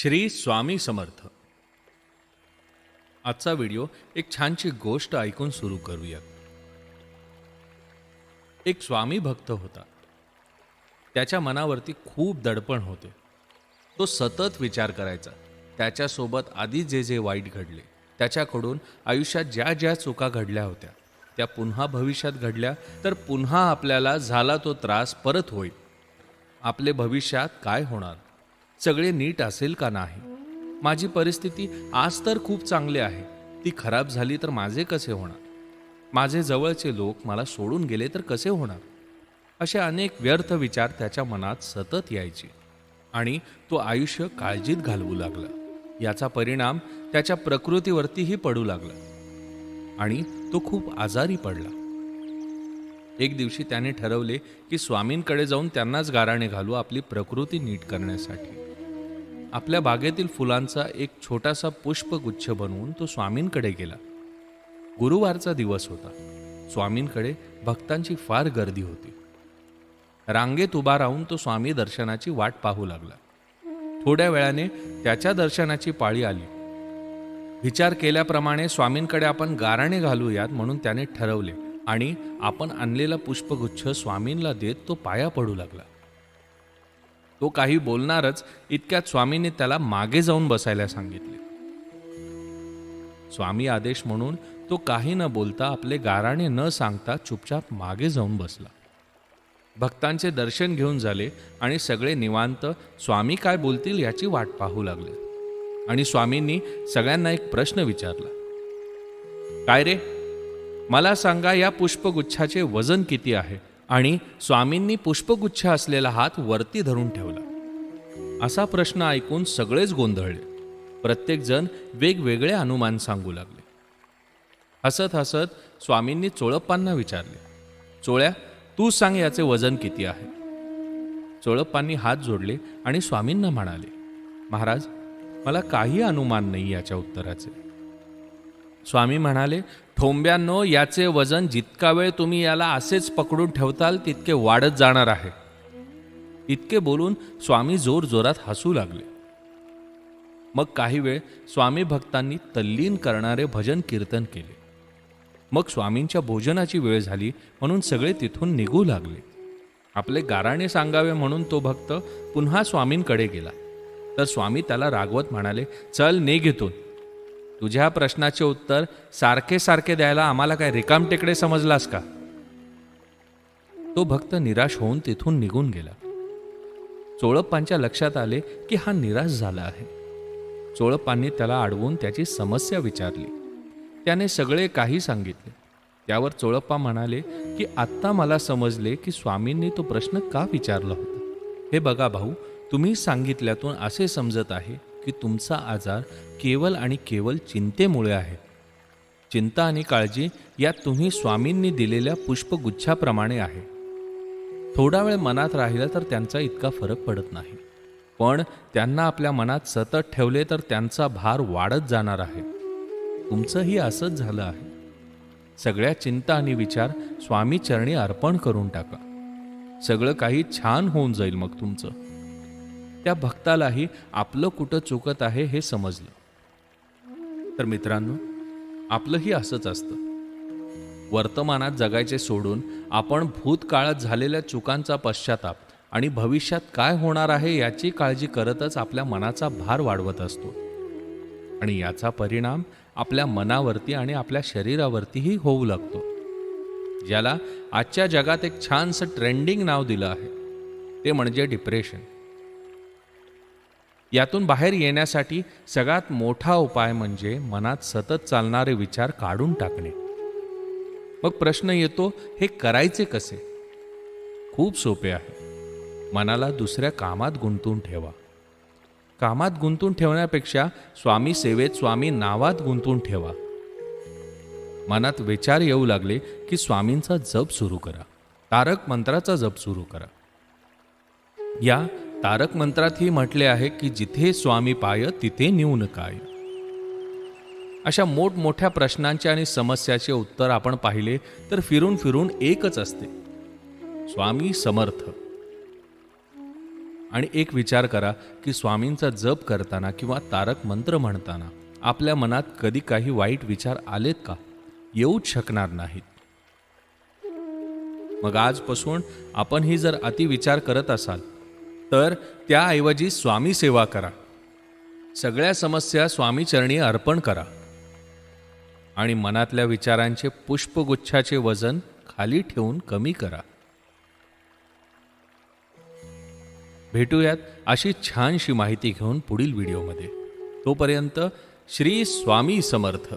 श्री स्वामी समर्थ. आजचा व्हिडिओ एक छानशी गोष्ट ऐकून सुरू करूया. एक स्वामी भक्त होता. त्याच्या मनावरती खूप दडपण होते. तो सतत विचार करायचा. त्याच्यासोबत आधी जे जे वाईट घडले त्याच्याकडून आयुष्यात ज्या ज्या चुका घडल्या होत्या त्या पुन्हा भविष्यात घडल्या तर पुन्हा आपल्याला झाला तो त्रास परत होईल. आपले भविष्यात काय होणार? सगळे नीट असेल का नाही? माझी परिस्थिती आज तर खूप चांगली आहे. ती खराब झाली तर माझे कसे होणार? माझे जवळचे लोक मला सोडून गेले तर कसे होणार? असे अनेक व्यर्थ विचार त्याच्या मनात सतत यायचे. आणि तो आयुष्य काळजीत घालवू लागला. याचा परिणाम त्याच्या प्रकृतीवरतीही पडू लागला. आणि तो खूप आजारी पडला. एक दिवशी त्याने ठरवले की स्वामींकडे जाऊन त्यांनाच गाराणे घालू आपली प्रकृती नीट करण्यासाठी. आपल्या बागेतील फुलांचा एक छोटासा पुष्पगुच्छ बनवून तो स्वामींकडे गेला. गुरुवारचा दिवस होता. स्वामींकडे भक्तांची फार गर्दी होती. रांगेत उभा राहून तो स्वामी दर्शनाची वाट पाहू लागला. थोड्या वेळाने त्याच्या दर्शनाची पाळी आली. विचार केल्याप्रमाणे स्वामींकडे आपण गाराणे घालूयात म्हणून त्याने ठरवले आणि आपण आणलेला पुष्पगुच्छ स्वामींना देत तो पाया पडू लागला. तो काही बोलणारच इतक्यात स्वामींनी त्याला मागे जाऊन बसायला सांगितले. स्वामी आदेश म्हणून तो काही न बोलता आपले गाराणे न सांगता चुपचाप मागे जाऊन बसला. भक्तांचे दर्शन घेऊन झाले आणि सगळे निवांत स्वामी काय बोलतील याची वाट पाहू लागले. आणि स्वामींनी सगळ्यांना एक प्रश्न विचारला. काय रे? मला सांगा या पुष्पगुच्छाचे वजन किती आहे? आणि स्वामींनी पुष्पगुच्छ असलेला हात वरती धरून ठेवला. असा प्रश्न ऐकून सगळेच गोंधळले. प्रत्येकजण वेगवेगळे अनुमान सांगू लागले. हसत हसत स्वामींनी चोळप्पांना विचारले चोळ्या तू सांग याचे वजन किती आहे? चोळप्पांनी हात जोडले आणि स्वामींना म्हणाले महाराज मला काही अनुमान नाही याच्या उत्तराचे. स्वामी म्हणाले ठोंब्यांनो याचे वजन जितका वेळ तुम्ही याला असेच पकडून ठेवताल तितके वाढत जाणार आहे. इतके बोलून स्वामी जोर जोरात हसू लागले. मग काही वेळ स्वामी भक्तांनी तल्लीन करणारे भजन कीर्तन केले. मग स्वामींच्या भोजनाची वेळ झाली म्हणून सगळे तिथून निघू लागले. आपले गाराणे सांगावे म्हणून तो भक्त पुन्हा स्वामींकडे गेला. तर स्वामी त्याला रागवत म्हणाले चल ने घेतून. तुझ्या प्रश्नाचे उत्तर सारखे सारखे द्यायला आम्हाला काय रिकाम टेकडे समजलास का? तो भक्त निराश होऊन तिथून निघून गेला. चोळप्पांच्या लक्षात आले की हा निराश झाला आहे. चोळप्पांनी त्याला अडवून त्याची समस्या विचारली. त्याने सगळे काही सांगितले. त्यावर चोळप्पा म्हणाले की आत्ता मला समजले की स्वामींनी तो प्रश्न का विचारला होता? हे बघा भाऊ तुम्ही सांगितल्यातून असे समजत आहे की तुमचा आजार केवळ आणि केवळ चिंतेमुळे आहे. चिंता आणि काळजी या तुम्ही स्वामींनी दिलेल्या पुष्पगुच्छाप्रमाणे आहे. थोडा वेळ मनात राहिला तर त्यांचा इतका फरक पडत नाही. पण त्यांना आपल्या मनात सतत ठेवले तर त्यांचा भार वाढत जाणार आहे. तुमचंही असंच झालं आहे. सगळ्या चिंता आणि विचार स्वामी चरणी अर्पण करून टाका. सगळं काही छान होऊन जाईल मग तुमचं. त्या भक्तालाही आपलं कुठं चुकत आहे हे समजलं. तर मित्रांनो आपलंही असंच असतं. वर्तमानात जगायचे सोडून आपण भूतकाळात झालेल्या चुकांचा पश्चाताप आणि भविष्यात काय होणार आहे याची काळजी करतच आपल्या मनाचा भार वाढवत असतो. आणि याचा परिणाम आपल्या मनावरती आणि आपल्या शरीरावरतीही होऊ लागतो. ज्याला आजच्या जगात एक छानसं ट्रेंडिंग नाव दिलं आहे. ते म्हणजे डिप्रेशन. यातून बाहेर येण्यासाठी सगळ्यात मोठा उपाय म्हणजे मनात सतत चालणारे विचार काढून टाकणे. मग प्रश्न येतो हे करायचे कसे? खूप सोपे आहे. मनाला दुसऱ्या कामात गुंतून ठेवा. कामात गुंतून ठेवण्यापेक्षा स्वामी सेवेत स्वामी नावात गुंतून ठेवा. मनात विचार येऊ लागले की स्वामींचा जप सुरू करा. तारक मंत्राचा जप सुरू करा. या तारक मंत्रातही म्हटले आहे की जिथे स्वामी पाय तिथे नेऊ नकाय अशा मोठमोठ्या प्रश्नांचे आणि समस्याचे उत्तर आपण पाहिले तर फिरून फिरून एकच असते. स्वामी समर्थ. आणि एक विचार करा की स्वामींचा जप करताना किंवा तारक मंत्र म्हणताना आपल्या मनात कधी काही वाईट विचार आलेत का? येऊच शकणार नाहीत. मग आजपासून आपणही जर अतिविचार करत असाल तर त्याऐवजी स्वामी सेवा करा. सगळ्या समस्या स्वामीचरणी अर्पण करा. आणि मनातल्या विचारांचे पुष्पगुच्छाचे वजन खाली ठेवून कमी करा. भेटूयात अशी छानशी माहिती घेऊन पुढील व्हिडिओमध्ये. तोपर्यंत श्री स्वामी समर्थ.